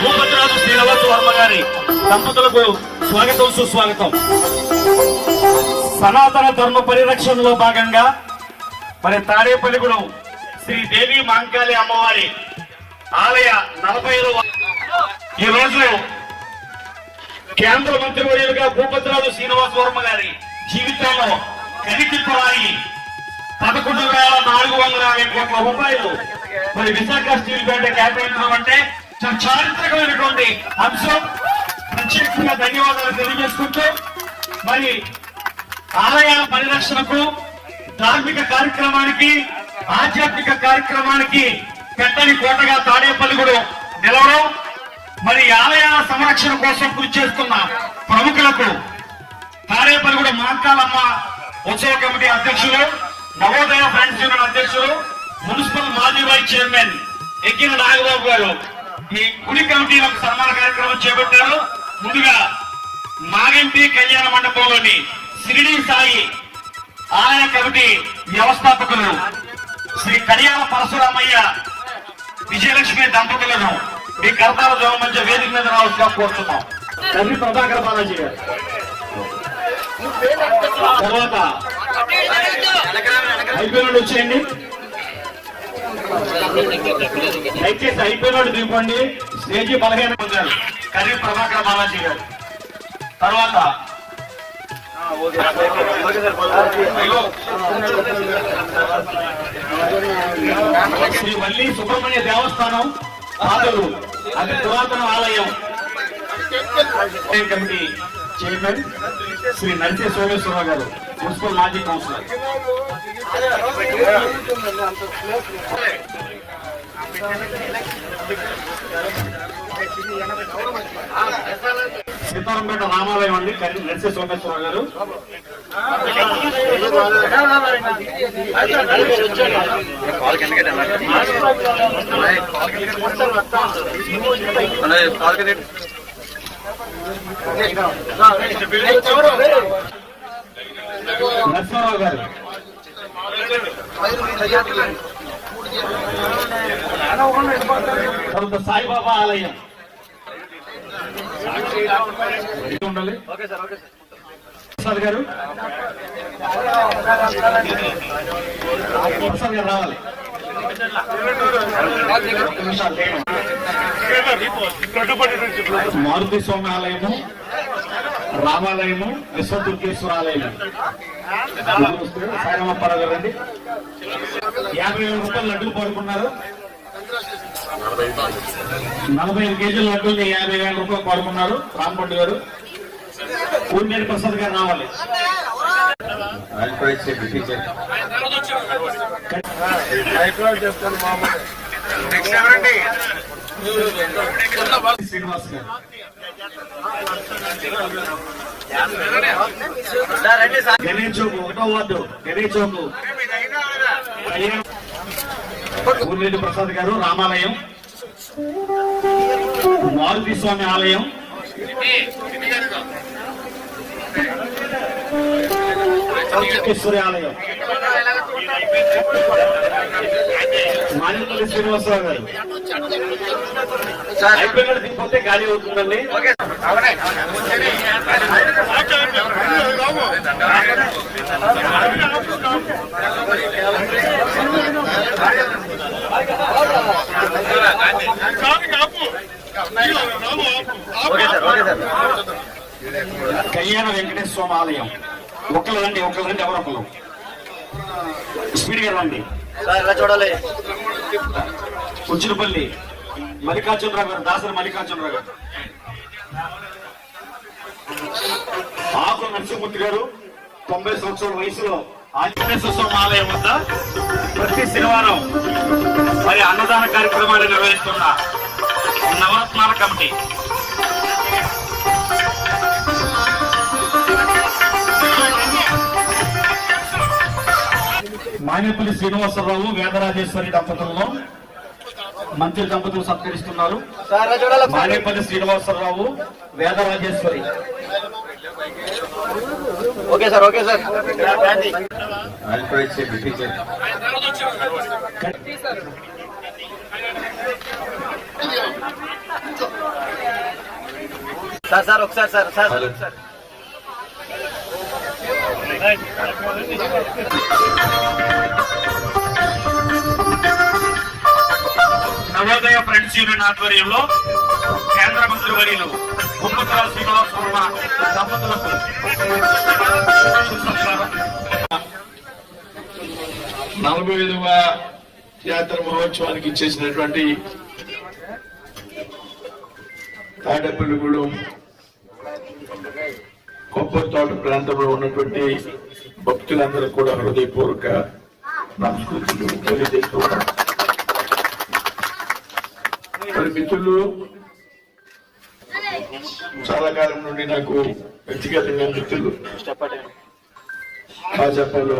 భూపతిరాజు శ్రీనివాస వర్మ గారి దంపతులకు స్వాగతం సుస్వాగతం. సనాతన ధర్మ పరిరక్షణలో భాగంగా మరి తాడేపల్లిగూడెం శ్రీ దేవి మాంకాళి అమ్మవారి ఆలయ నలభై ఈ రోజు కేంద్ర మంత్రివర్యులుగా భూపతిరాజు శ్రీనివాస వర్మ గారి జీవితంలో కనితిప్పరాయి పదకొండు వేల నాలుగు వందల యాభై కోట్ల రూపాయలు మరి విశాఖ స్టీల్ ప్లాంట్ కేటాయించడం అంటే చారిత్రకమైనటువంటి అంశం. ప్రత్యేకంగా ధన్యవాదాలు తెలియజేసుకుంటూ మరి ఆలయ పరిరక్షణకు ధార్మిక కార్యక్రమానికి ఆధ్యాత్మిక కార్యక్రమానికి పెట్టని కోటగా తాడేపల్లిగూడెం నిలవడం మరి ఆలయాల సంరక్షణ కోసం కృషి చేస్తున్న ప్రముఖులకు తాడేపల్లిగూడెం మహంకాలమ్మ ఉత్సవ కమిటీ అధ్యక్షులు నవోదయ ఫ్రెండ్స్ యూనియన్ అధ్యక్షులు మున్సిపల్ మాజీ వైస్ చైర్మన్ ఎక్కిన నాగబాబు గారు. ఈ గుడి కమిటీలకు సన్మాన కార్యక్రమం చేపట్టారు. ముందుగా మాగంటి కళ్యాణ మండపంలోని సిరిడి సాయి ఆలయ కమిటీ వ్యవస్థాపకులు శ్రీ కడియాల పరశురామయ్య విజయలక్ష్మి దంపతులను మీ కర్తాల మధ్య వేదిక మీద రావాల్సిగా కోరుతున్నాం. కవి ప్రభాకర్ బాలాజీ గారు. తర్వాత అయిపోయినోడు వచ్చేయండి. దయచేసి అయిపోయినోడు దిగుకోండి స్టేజీ బలహీన పొందారు కరీ ప్రభాకర్ బాలాజీ గారు. తర్వాత శ్రీ వల్లి సుబ్రహ్మణ్య దేవస్థానం పాదలు అది పురాతన ఆలయం. కమిటీ? చైర్మన్ శ్రీ నరసే సోమేశ్వరరావు గారు మున్సిపల్ మాజీ కౌన్సిలర్. సీతారాంపేట రామాలయం అండి కరీ నరసే సోమేశ్వరరావు గారు. నరసింహారావు గారు. తర్వాత సాయిబాబా ఆలయం ఉండాలి ప్రసాద్ గారు ప్రసాద్ గారు రావాలి మారుతి స్వామి ఆలయము రామాలయము విశ్వదుర్గేశ్వర ఆలయం సాయమప్పారావు గారండి యాభై వేల రూపాయలు లడ్డూలు పడుకున్నారు. నలభై ఐదు కేజీల లడ్డూలు యాభై వేల రూపాయలు పడుకున్నారు. రాంపండు గారు. కూర్నేని ప్రసాద్ గారు రావాలి. శ్రీనివాస్ గారు గణేష్ చౌక్ ఒకటో వార్డు గణేష్ చౌక్ ఊర్లేటి ప్రసాద్ గారు రామాలయం మారుతి స్వామి ఆలయం. ఈశ్వరి ఆలయం మానేపల్లి శ్రీనివాసరావు గారు. అయిపోయినట్టు దిగిపోతే గాలి అవుతుందండి. కళ్యాణ వెంకటేశ్వర ఆలయం. ఒకళ్ళు రండి ఒకళ్ళు. రండి. ఎవరొకరు స్పీడ్గా రండి చూడాలి. ఉచ్చినపల్లి మల్లికార్జునరావు గారు దాసరి మల్లికార్జునరావు గారు. ఆకు నరసింహమూర్తి గారు తొంభై సంవత్సరాల వయసులో ఆంజనేయ ఆలయం వద్ద ప్రతి శనివారం మరి అన్నదాన కార్యక్రమాలు నిర్వహిస్తున్న నవరత్నాల కమిటీ. మానేపల్లి శ్రీనివాసరావు వేదరాజేశ్వరి దంపతులను మంత్రి దంపతులు సత్కరిస్తున్నారు. Manepalli Srinivasarao Vedarajeswari okay sir okay sir. Sir sir ఒకసారి sir sir Navodaya friends union ఆధ్వర్యంలో కేంద్ర మంత్రి వర్యులు కుమ్మకరావు శ్రీనివాస్ వర్మ దంపతులకు నలభై ఐదవ జాతర మహోత్సవానికి ఇచ్చేసినటువంటి తాడేపల్లిగూడెం కొబ్బరి తోట ప్రాంతంలో ఉన్నటువంటి భక్తులందరూ కూడా హృదయపూర్వక నమస్కృతులు తెలియజేస్తూ మరి మిత్రులు చాలా కాలం నుండి నాకు వ్యక్తిగతంగా మిత్రులు భాజపాలో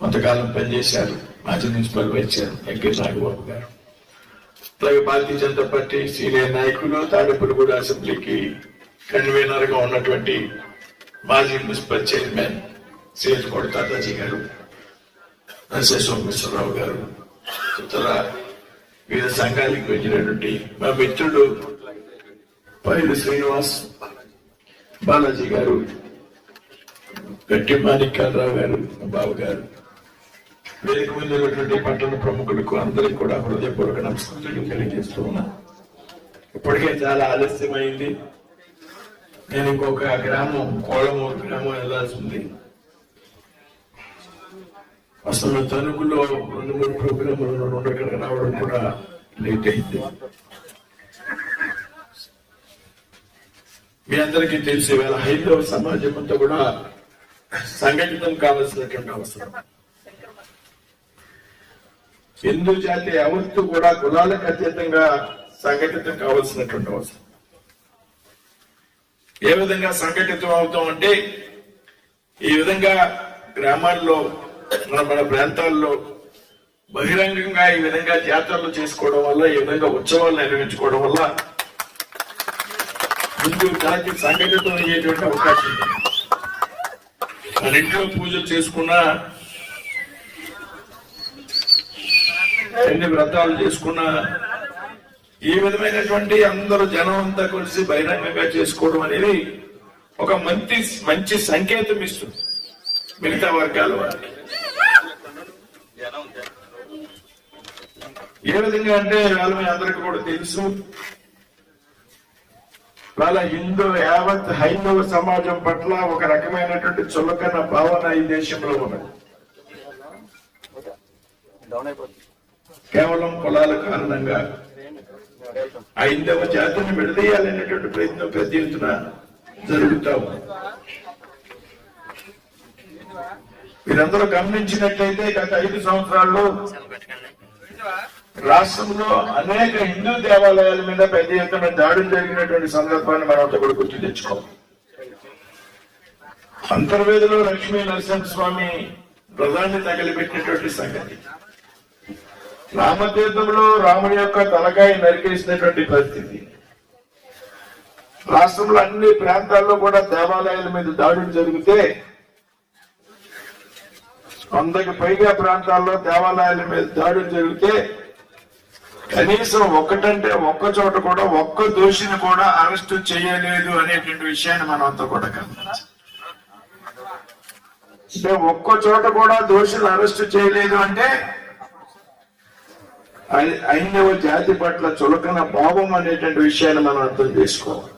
కొంతకాలం పనిచేశారు. మాజీ మున్సిపల్ వైద్యారు వెంకట నాగబాబు గారు. అలాగే భారతీయ జనతా పార్టీ సీనియర్ నాయకులు తాడేపల్లిగూడ అసెంబ్లీకి కన్వీనర్గా ఉన్నటువంటి మాజీ మున్సిపల్ చైర్మన్ సేల్కోట తాతాజీ గారు నరసే సోమేశ్వరరావు గారు ఇతర వివిధ సంఘాలకు వెళ్ళినటువంటి మా మిత్రుడు పైలు శ్రీనివాస్ బాలాజీ గారు గట్టి మాణిక్యాలరావు గారు మా గారు. వేదిక ముందు ఉన్నటువంటి పట్టణ ప్రముఖులకు అందరికి కూడా హృదయపూర్వక నమస్కారాలు తెలియజేస్తూ ఉన్నా. ఇప్పటికే చాలా ఆలస్యమైంది. నేను ఇంకొక గ్రామం కోళమూరు గ్రామం వెళ్ళాల్సి ఉంది అసలు తణుకులో రెండు మూడు ప్రోగ్రాములు రెండు రావడం కూడా లేట్ అయింది మీ అందరికీ తెలిసి వేళ హైందవ సమాజం అంతా కూడా సంఘటితం కావాల్సినటువంటి అవసరం హిందూ జాతి ఎవరితో కూడా కులాలకు అతీతంగా సంఘటితం కావాల్సినటువంటి అవసరం ఏ విధంగా సంఘటితం అవుతాం అంటే ఈ విధంగా గ్రామాల్లో మన మన ప్రాంతాల్లో బహిరంగంగా ఈ విధంగా జాతరలు చేసుకోవడం వల్ల ఈ విధంగా ఉత్సవాలు నిర్వహించుకోవడం వల్ల హిందూ జాతి సంఘటితం అయ్యేటువంటి అవకాశం మన ఇంట్లో పూజలు చేసుకున్నా ఎన్ని వ్రతాలు చేసుకున్నా ఈ విధమైనటువంటి అందరూ జనం అంతా కలిసి బహిరంగంగా చేసుకోవడం అనేది ఒక మంచి మంచి సంకేతం ఇస్తుంది. మిగతా వర్గాల వారికి. ఏ విధంగా అంటే వాళ్ళ మీ కూడా తెలుసు. వాళ్ళ హిందూ యావత్ హైందవ సమాజం పట్ల ఒక రకమైనటువంటి చులకన భావన ఈ దేశంలో ఉన్నది. కేవలం కులాల కారణంగా ఐదవ జాతిని విడదీయాలనేటువంటి ప్రయత్నం పెద్ద ఎత్తున జరుగుతా ఉంది. మీరందరూ గమనించినట్లయితే గత ఐదు సంవత్సరాల్లో రాష్ట్రంలో అనేక హిందూ దేవాలయాల మీద పెద్ద ఎత్తున దాడులు జరిగినటువంటి సందర్భాన్ని మనం అంతా కూడా గుర్తు తెచ్చుకోవాలి అంతర్వేదిలో లక్ష్మీ నరసింహస్వామి ప్రధాని తగిలిపెట్టినటువంటి సంగతి. రామతీర్థంలో రాముడి యొక్క తలకాయ నరికేసినటువంటి పరిస్థితి. రాష్ట్రంలో అన్ని ప్రాంతాల్లో కూడా దేవాలయాల మీద దాడులు జరిగితే వందకి పైగా ప్రాంతాల్లో దేవాలయాల మీద దాడులు జరిగితే కనీసం ఒక్కటంటే ఒక్క చోట కూడా ఒక్క దోషిని కూడా అరెస్టు చేయలేదు అనేటువంటి విషయాన్ని మనం అంతా కూడా గమనించాలి. అంటే ఒక్క చోట కూడా దోషులు అరెస్టు చేయలేదు అంటే ఐదవ జాతి పట్ల చులకన భావం అనేటువంటి విషయాన్ని మనం అర్థం చేసుకోవాలి.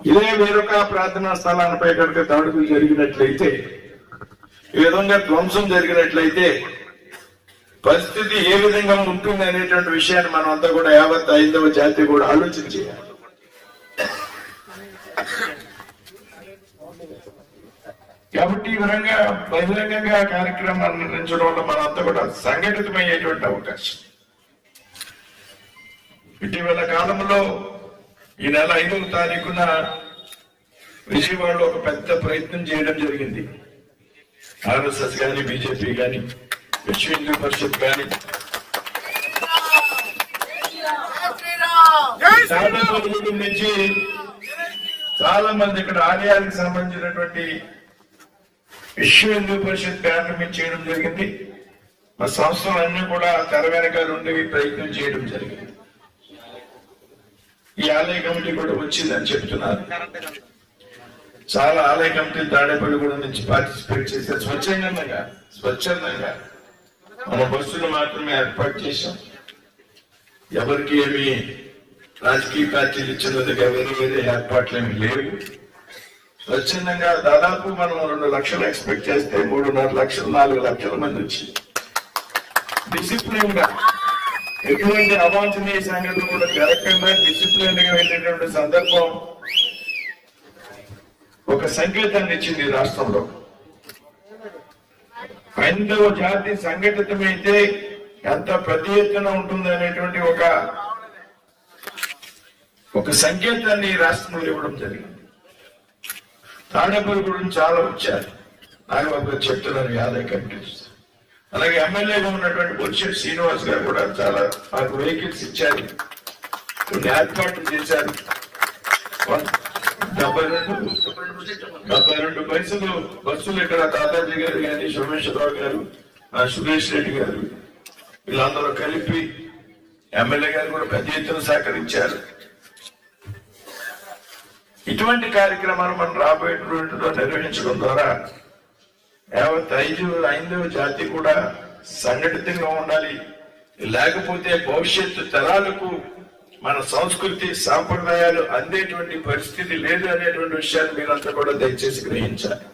ఇదే వేరొక ప్రార్థనా స్థలాలపై కనుక దాడులు జరిగినట్లయితే ఈ విధంగా ధ్వంసం జరిగినట్లయితే పరిస్థితి ఏ విధంగా ఉంటుంది అనేటువంటి విషయాన్ని మనం అంతా కూడా యావత్ ఐదవ జాతి కూడా ఆలోచన చేయాలి. కాబట్టి ఈ విధంగా బహిరంగంగా కార్యక్రమాన్ని నిర్వహించడం వల్ల మనంతా కూడా సంఘటితమయ్యేటువంటి అవకాశం. ఇటీవల కాలంలో ఈ నెల ఐదవ తారీఖున విజయవాడలో ఒక పెద్ద ప్రయత్నం చేయడం జరిగింది. ఆర్ఎస్ఎస్ కానీ బీజేపీ కానీ విశ్వ హిందూ పరిషత్ కానీ తాడేపల్లి నుంచి చాలా మంది ఇక్కడ ఆలయాలకు సంబంధించినటువంటి విశ్వ హిందూ పరిషత్ బ్యానర్ మీద చేయడం జరిగింది. మా సంస్థలు అన్ని కూడా తెర వెనక నుండి ప్రయత్నం చేయడం జరిగింది. ఈ ఆలయ కమిటీ కూడా వచ్చిందని చెప్తున్నారు. చాలా ఆలయ కమిటీ తాడేపల్లి కూడా నుంచి పార్టిసిపేట్ చేశారు. స్వచ్ఛందంగా స్వచ్ఛందంగా మన బస్సులు మాత్రమే ఏర్పాటు చేశాం. ఎవరికి ఏమి రాజకీయ పార్టీలు ఇచ్చినదిగా వేరే వేరే ఏర్పాట్లు ఏమి లేవు. స్వచ్ఛందంగా దాదాపు మనం రెండు లక్షలు ఎక్స్పెక్ట్ చేస్తే మూడున్నర లక్షలు నాలుగు లక్షల మంది వచ్చి డిసిప్లిన్గా. ఎటువంటి అవాంఛనీయ సంఘటన కూడా జరగకుండా డిసిప్లిన్గా వెళ్ళేటువంటి సందర్భం ఒక సంకేతాన్ని ఇచ్చింది ఈ రాష్ట్రంలో. హైందవ జాతి సంఘటితమైతే ఎంత ప్రతి ఎత్తున ఉంటుంది అనేటువంటి ఒక ఒక సంకేతాన్ని ఈ రాష్ట్రంలో ఇవ్వడం జరిగింది. తాడేపల్లి గురించి చాలా వచ్చారు. నాగబాబు గారు చెప్తున్నారు యాదవ్ కమిటీ అలాగే ఎమ్మెల్యేగా ఉన్నటువంటి బొత్సెట్ శ్రీనివాస్ గారు కూడా చాలా మాకు వెహికల్స్ ఇచ్చారు. కొన్ని ఏర్పాట్లు చేశారు. డెబ్బై రెండు డెబ్బై రెండు పైసలు బస్సులు ఇక్కడ తాతాజీ గారు కానీ సోమేశ్వరరావు గారు ఆ సురేష్ రెడ్డి గారు వీళ్ళందరూ కలిపి ఎమ్మెల్యే గారు కూడా పెద్ద ఎత్తున సహకరించారు. ఇటువంటి కార్యక్రమాలు మనం రాబోయేటువంటిలో నిర్వహించడం ద్వారా యావత్ ఐదు ఐదవ జాతి కూడా సంఘటితంగా ఉండాలి. లేకపోతే భవిష్యత్తు తరాలకు మన సంస్కృతి సాంప్రదాయాలు అందేటువంటి పరిస్థితి లేదు అనేటువంటి విషయాన్ని మీరంతా కూడా దయచేసి గ్రహించాలి.